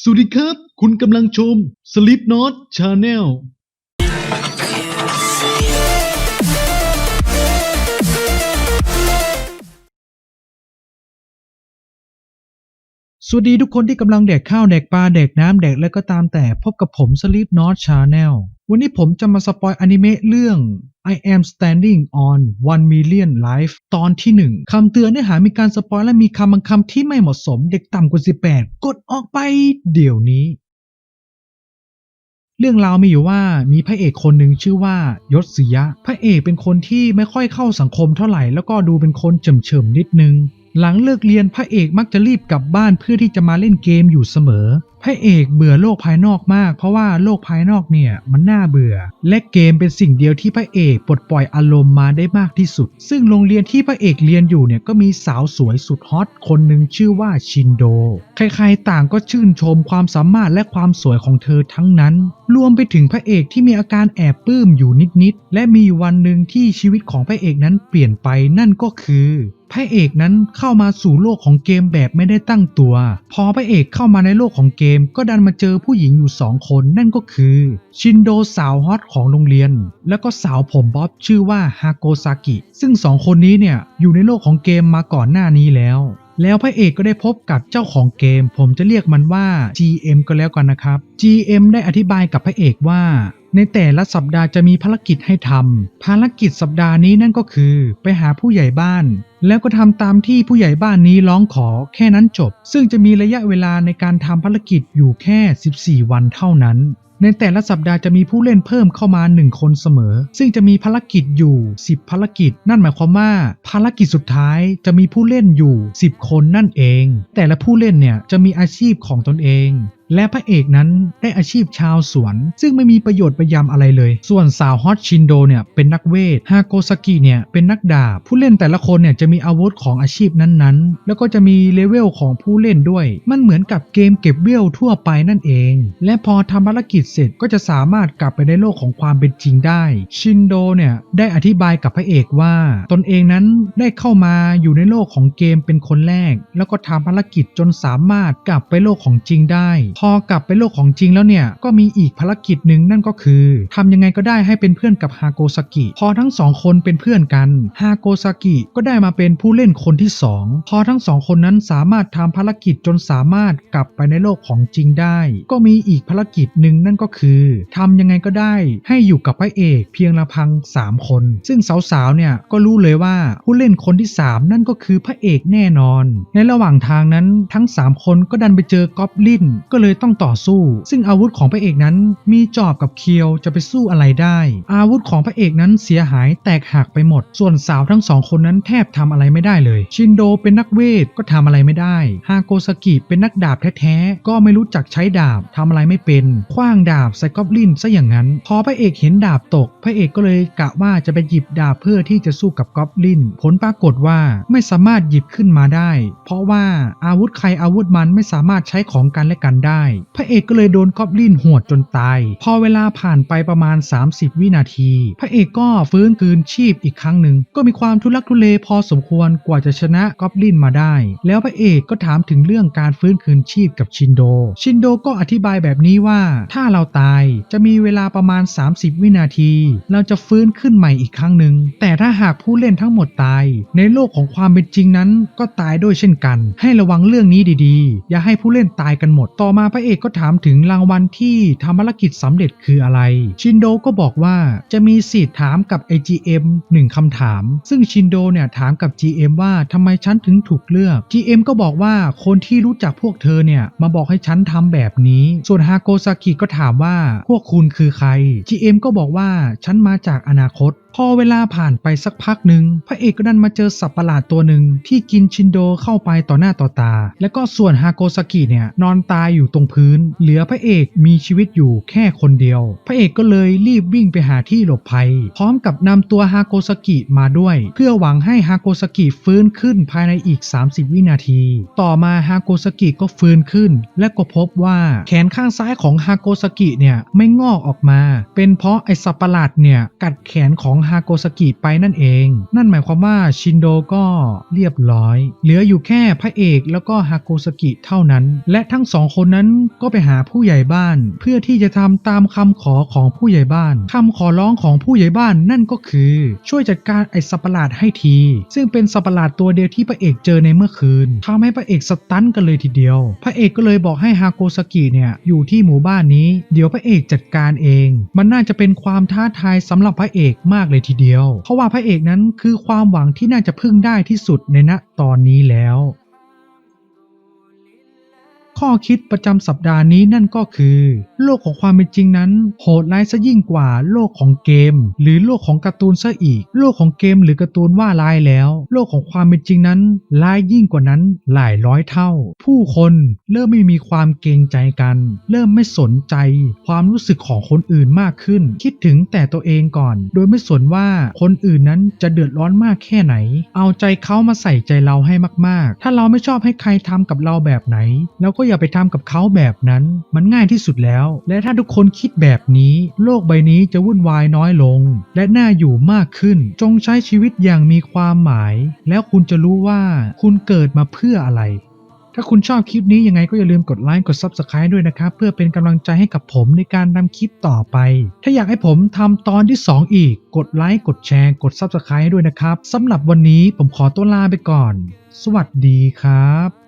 สวัสดีครับ คุณกำลังชม Sleep Not Channel สวัสดีทุกคนที่กำลังแดกข้าว แดกปลา แดกน้ำ แดกและก็ตามแต่พบกับผม Sleep Not Channel วันนี้ผมจะมาสปอยอนิเมะเรื่อง I am standing on 1 million life ตอนที่ 1 คำเตือนเนื้อหามีการสปอยและมีคำบางคำที่ไม่เหมาะสมเด็กต่ำกว่า 18 กดออกไปเดี๋ยวนี้ เรื่องราวมีอยู่ว่ามีพระเอกคนหนึ่งชื่อว่ายศศิยะ พระเอกเป็นคนที่ไม่ค่อยเข้าสังคมเท่าไหร่ แล้วก็ดูเป็นคนเฉมๆนิดนึง หลังเลิกเรียนพระเอกมักจะรีบกลับบ้านเพื่อที่จะมาเล่นเกมอยู่เสมอ พระเอกเบื่อโลกภายนอกมาก เพราะว่าโลกภายนอกเนี่ยมันน่าเบื่อ และเกมเป็นสิ่งเดียวที่พระเอกปลดปล่อยอารมณ์มาได้มากที่สุด ซึ่งโรงเรียนที่พระเอกเรียนอยู่เนี่ยก็มีสาวสวยสุดฮอตคนหนึ่งชื่อว่าชินโด ใครๆต่างก็ชื่นชมความสามารถและความสวยของเธอทั้งนั้น รวมไปถึงพระเอกที่มีอาการแอบปลื้มอยู่นิดๆและมีวันหนึ่งที่ชีวิตของพระเอกนั้นเปลี่ยนไปนั่นก็คือพระเอกนั้นเข้ามาสู่โลกของเกมแบบไม่ได้ตั้งตัว พอพระเอกเข้ามาในโลกของเกมก็ดันมาเจอผู้หญิงอยู่สองคนนั่นก็คือ ชินโดสาวฮอตของโรงเรียน แล้วก็สาวผมบ๊อบชื่อว่าฮาโกซากิ ซึ่งสองคนนี้เนี่ยอยู่ในโลกของเกมมาก่อนหน้านี้แล้ว แล้วพระเอกก็ได้พบกับเจ้าของเกม ผมจะเรียกมันว่า GM ก็แล้วกันนะครับ GM ได้อธิบายกับพระเอกว่าในแต่ละสัปดาห์จะมีภารกิจให้ทำ ภารกิจสัปดาห์นี้นั่นก็คือ ไปหาผู้ใหญ่บ้าน แล้วก็ทำตามที่ผู้ใหญ่บ้านนี้ร้องขอแค่นั้นจบ ซึ่งจะมีระยะเวลาในการทำภารกิจอยู่แค่ 14 วันเท่านั้น ในแต่ละสัปดาห์จะมีผู้เล่นเพิ่มเข้ามา 1 คนเสมอ ซึ่งจะมีภารกิจอยู่ 10 ภารกิจ นั่นหมายความว่าภารกิจสุดท้ายจะมีผู้เล่นอยู่ 10 คนนั่นเอง แต่ละผู้เล่นเนี่ยจะมีอาชีพของตนเอง และพระเอกนั้นได้อาชีพชาวสวน ซึ่งไม่มีประโยชน์ประยำอะไรเลย ส่วนสาวฮอตชินโดเนี่ยเป็นนักเวทฮาโกซากิเนี่ยเป็นนักดาบผู้เล่นแต่ละคนเนี่ยจะมีอาวุธของอาชีพนั้นๆ แล้วก็จะมีเลเวลของผู้เล่นด้วย มันเหมือนกับเกมเก็บเวลทั่วไปนั่นเอง และพอทำภารกิจเสร็จก็จะสามารถกลับไปในโลกของความเป็นจริงได้ ชินโดเนี่ยได้อธิบายกับพระเอกว่าตนเองนั้นได้เข้ามาอยู่ในโลกของเกมเป็นคนแรก แล้วก็ทำภารกิจจนสามารถกลับไปโลกของจริงได้พพอกลับไปโลกของจริงแล้วเนี่ยก็มีอีกภารกิจหนึ่งนั่นก็คือทำยังไงก็ได้ให้เป็นเพื่อนกับฮาโกซากิ พอทั้งสองคนเป็นเพื่อนกันฮาโกซากิก็ได้มาเป็นผู้เล่นคนที่สองพอทั้งสองคนนั้นสามารถทำภารกิจจนสามารถกลับไปในโลกของจริงได้ ก็มีอีกภารกิจหนึ่งนั่นก็คือทำยังไงก็ได้ให้อยู่กับพระเอกเพียงลำพัง 3 คน ซึ่งสาวๆเนี่ยก็รู้เลยว่าผู้เล่นคนที่ 3 นั่นก็คือพระเอกแน่นอน ในระหว่างทางนั้นทั้ง 3 คนก็ดันไปเจอกอบลินก็เลยต้องต่อสู้ ซึ่งอาวุธของพระเอกนั้นมีจอบกับเคียวจะไปสู้อะไรได้ อาวุธของพระเอกนั้นเสียหายแตกหักไปหมด ส่วนสาวทั้งสองคนนั้นแทบทำอะไรไม่ได้เลย ชินโดเป็นนักเวทก็ทำอะไรไม่ได้ ฮาโกซากิเป็นนักดาบแท้ๆก็ไม่รู้จักใช้ดาบทำอะไรไม่เป็น คว้างดาบใส่กอบลินซะอย่างนั้น พอพระเอกเห็นดาบตก พระเอกก็เลยกะว่าจะไปหยิบดาบเพื่อที่จะสู้กับกอบลิน ผลปรากฏว่าไม่สามารถหยิบขึ้นมาได้ เพราะว่าอาวุธใครอาวุธมันไม่สามารถใช้ของกันและกันได้พระเอกก็เลยโดนกอบลินหวดจนตาย พอเวลาผ่านไปประมาณ 30 วินาที พระเอกก็ฟื้นคืนชีพอีกครั้งหนึ่ง ก็มีความทุลักทุเลพอสมควรกว่าจะชนะกอบลินมาได้ แล้วพระเอกก็ถามถึงเรื่องการฟื้นคืนชีพกับชินโด ชินโดก็อธิบายแบบนี้ว่า ถ้าเราตายจะมีเวลาประมาณ 30 วินาที เราจะฟื้นขึ้นใหม่อีกครั้งหนึ่ง แต่ถ้าหากผู้เล่นทั้งหมดตาย ในโลกของความเป็นจริงนั้นก็ตายด้วยเช่นกัน ให้ระวังเรื่องนี้ดีๆ อย่าให้ผู้เล่นตายกันหมด ต่อมาพระเอกก็ถามถึงรางวัลที่ทำภารกิจสำเร็จคืออะไร ชินโดก็บอกว่าจะมีสิทธิ์ถามกับ AGM หนึ่งคำถาม ซึ่งชินโดเนี่ยถามกับ GM ว่าทำไมฉันถึงถูกเลือก GM ก็บอกว่าคนที่รู้จักพวกเธอเนี่ยมาบอกให้ฉันทำแบบนี้ ส่วนฮาโกซากิก็ถามว่าพวกคุณคือใคร GM ก็บอกว่าฉันมาจากอนาคตพอเวลาผ่านไปสักพักหนึ่งพระเอกก็ดันมาเจอสัตว์ประหลาดตัวหนึ่งที่กินชินโดเข้าไปต่อหน้าต่อตา แล้วก็ส่วนฮาโกซากิเนี่ยนอนตายอยู่ตรงพื้น เหลือพระเอกมีชีวิตอยู่แค่คนเดียว พระเอกก็เลยรีบวิ่งไปหาที่หลบภัย พร้อมกับนำตัวฮาโกซากิมาด้วย เพื่อหวังให้ฮาโกซากิฟื้นขึ้นภายในอีก 30 วินาที ต่อมาฮาโกซากิก็ฟื้นขึ้น และก็พบว่าแขนข้างซ้ายของฮาโกซากิเนี่ยไม่งอกออกมา เป็นเพราะไอสัตว์ประหลาดเนี่ยกัดแขนของฮาโกซากิไปนั่นเอง นั่นหมายความว่าชินโดก็เรียบร้อย เหลืออยู่แค่พระเอกแล้วก็ฮาโกซากิเท่านั้น และทั้งสองคนนั้นนั้นก็ไปหาผู้ใหญ่บ้าน เพื่อที่จะทำตามคำขอของผู้ใหญ่บ้านคำขอร้องของผู้ใหญ่บ้านนั่นก็คือช่วยจัดการไอ้สัประหลาดให้ที ซึ่งเป็นสัประหลาดตัวเดียวที่พระเอกเจอในเมื่อคืนทำให้พระเอกสตันกันเลยทีเดียว พระเอกก็เลยบอกให้ฮาโกสกิเนี่ยอยู่ที่หมู่บ้านนี้ เดี๋ยวพระเอกจัดการเอง มันน่าจะเป็นความท้าทายสำหรับพระเอกมากเลยทีเดียว เพราะว่าพระเอกนั้นคือความหวังที่น่าจะพึ่งได้ที่สุดในณตอนนี้แล้ว ข้อคิดประจำสัปดาห์นี้นั่นก็คือ โลกของความเป็นจริงนั้น โหดร้ายซะยิ่งกว่าโลกของเกม หรือโลกของการ์ตูนซะอีก โลกของเกมหรือการ์ตูนว่าร้ายแล้ว โลกของความเป็นจริงนั้นร้ายยิ่งกว่านั้นหลายร้อยเท่า ผู้คนเริ่มไม่มีความเกรงใจกัน เริ่มไม่สนใจ ความรู้สึกของคนอื่นมากขึ้น คิดถึงแต่ตัวเองก่อน โดยไม่สนว่าคนอื่นนั้นจะเดือดร้อนมากแค่ไหน เอาใจเขามาใส่ใจเราให้มาก ๆ ถ้าเราไม่ชอบให้ใครทำกับเราแบบไหนเราก็อย่าไปทำกับเขาแบบนั้น มันง่ายที่สุดแล้ว และถ้าทุกคนคิดแบบนี้ โลกใบนี้จะวุ่นวายน้อยลง และน่าอยู่มากขึ้น จงใช้ชีวิตอย่างมีความหมาย แล้วคุณจะรู้ว่าคุณเกิดมาเพื่ออะไร ถ้าคุณชอบคลิปนี้ยังไงก็อย่าลืมกดไลค์กด Subscribe ด้วยนะครับ เพื่อเป็นกำลังใจให้กับผมในการทำคลิปต่อไป ถ้าอยากให้ผมทำตอนที่ 2 อีก กดไลค์กดแชร์กด Subscribe ด้วยนะครับสำหรับวันนี้ผมขอตัวลาไปก่อน สวัสดีครับ